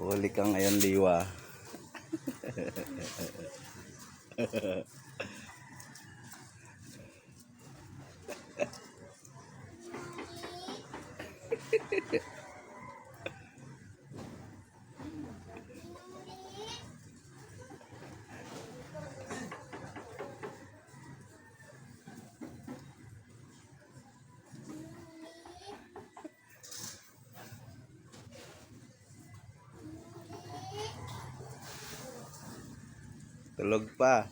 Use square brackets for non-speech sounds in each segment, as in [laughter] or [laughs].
Huli ka ngayon, Liwa. [laughs] Tulog pa.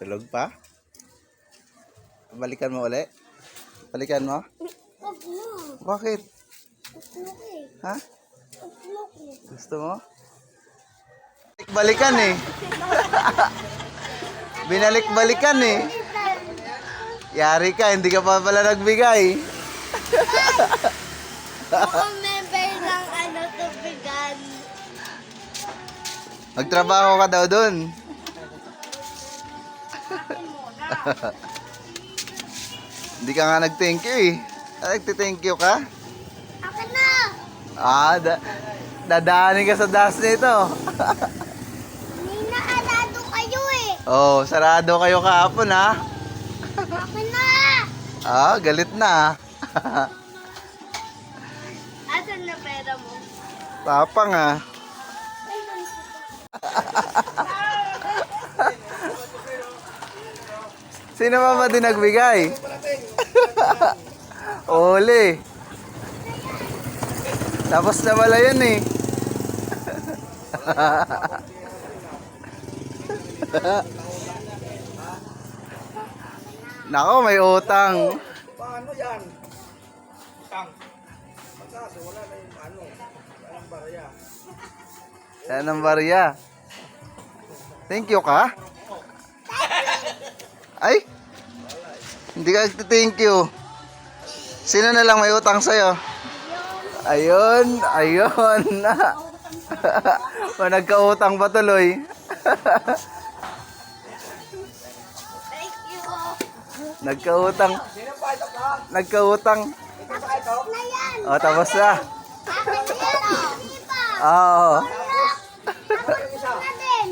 Tulog pa? Balikan mo uli? Balikan mo? Bakit? Ha? Gusto mo? Balikan eh. [laughs] Binalik-balikan eh. Yari ka, hindi ka pa pala nagbigay. Ako member ng ano tubigan. Magtrabaho ka daw dun. Hindi ka nga nag-thank you eh. Ah, Nagti-thank you ka? Akin na! Ah, da dadaanin ka sa das nito. Hindi na alado kayo eh. oh, sarado kayo kahapon ha. Ah, galit na. Asan na pera mo? Tapang ah. Sino pa ba din nagbigay? Oli. Tapos na pala yun eh. [laughs] Nako, may utang. Paano yan? Tang. Pagkaso, wala na yung ano. Walang barya. Yan ang barya. Thank you ka? Ay? Hindi ka thank you. Sino na lang may utang sa'yo? Ayun, ayun. o [laughs] nagkautang pa tuloy. [laughs] isa. Na din.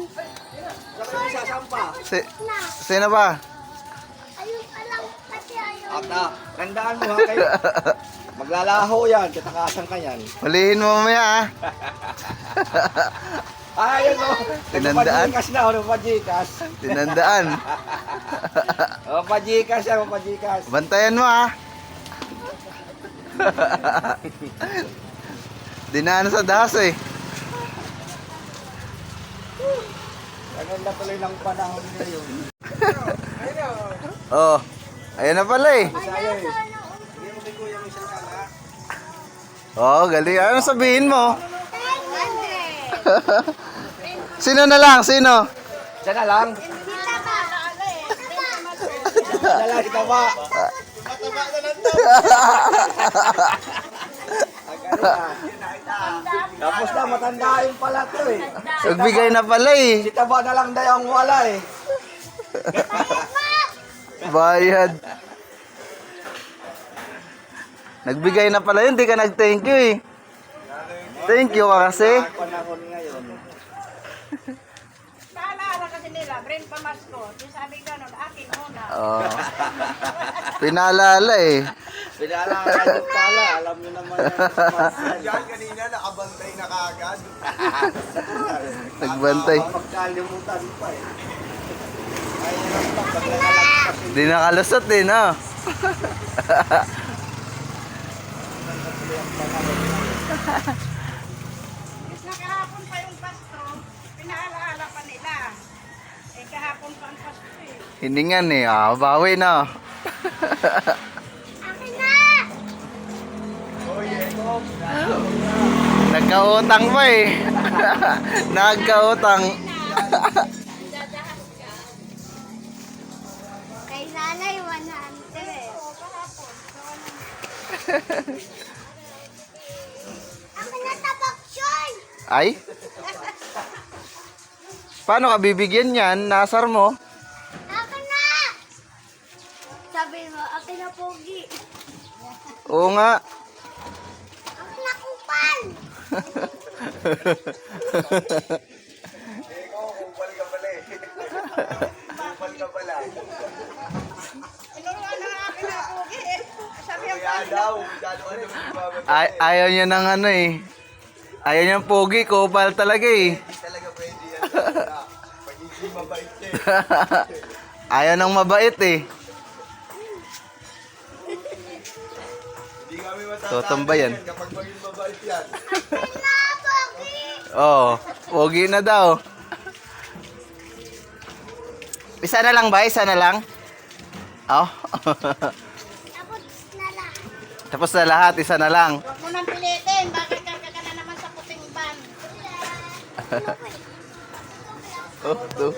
Saka yung isa, sampa. Si, Na. sino ba? Ayun pa lang. Kasi ayun. Ata, tandaan mo ha kayo. Maglalaho yan, katakasan ka yan. Hulihin mo mamaya ah. [laughs] Ay, ano? Tinandaan? Pajikas na, ano pajikas? Tinandaan. [laughs] O, pajikas yan, pajikas. Bantayan mo ah. [laughs] Dinaan sa das eh. Ganun na tuloy ng panahon ngayon. [laughs] Oh, ayan na pala eh. Kala. Oh, galing. Ano sabihin mo? Sino na lang? Sino? Diyan na lang. Diyan na lang, ikaw ba? Ang galing ah. Tapos na, matanda yung pala to eh. Nagbigay na pala eh. Si Taba na lang daw ang wala eh. Bayad. Nagbigay na pala yun, di ka nag-thank you eh. Thank you ka kasi. Panahon ngayon. Nila, Bren Pamasko. Yung sabi ko nun, akin muna. Oh. Pinaalala eh. Pinaalala yung pala, alam nyo naman yan. Yan kanina nakabantay na kaagad. Nagbantay. Magkalimutan pa eh. Ay, hirap lang, pag nakalagpas eh. Di nakalusot eh, no? [laughs] [laughs] Hiningan eh. Ah, bawi na. Akin na! Nagkautang pa eh. [laughs] Nagkautang. Kay nanay, 100. Akin na tabaksyon! Ay? Paano ka bibigyan yan? Nasar mo? Pogi. Oo nga. Ang nakupal. Eh, ikaw, kupal ka pala eh. kupal ka pala. Tinuruan na nga akin na pogi eh. Sabi ang Kaya daw, masyado ka. Ay, ayaw niya ng ano eh. Ayaw niya pogi, kupal talaga eh. [laughs] Hindi talaga pwede yan. Pagiging mabait eh. ayaw ng mabait eh. Tutumbayan. yan kapag maging mabait yan. Oo, oh, pogi na daw. Isa na lang ba? Isa na lang? Oh. [laughs] Tapos na lang. Tapos na lahat, isa na lang. Huwag mo nang pilitin. Bakit karga ka na naman sa puting ban? [laughs] Oh, to.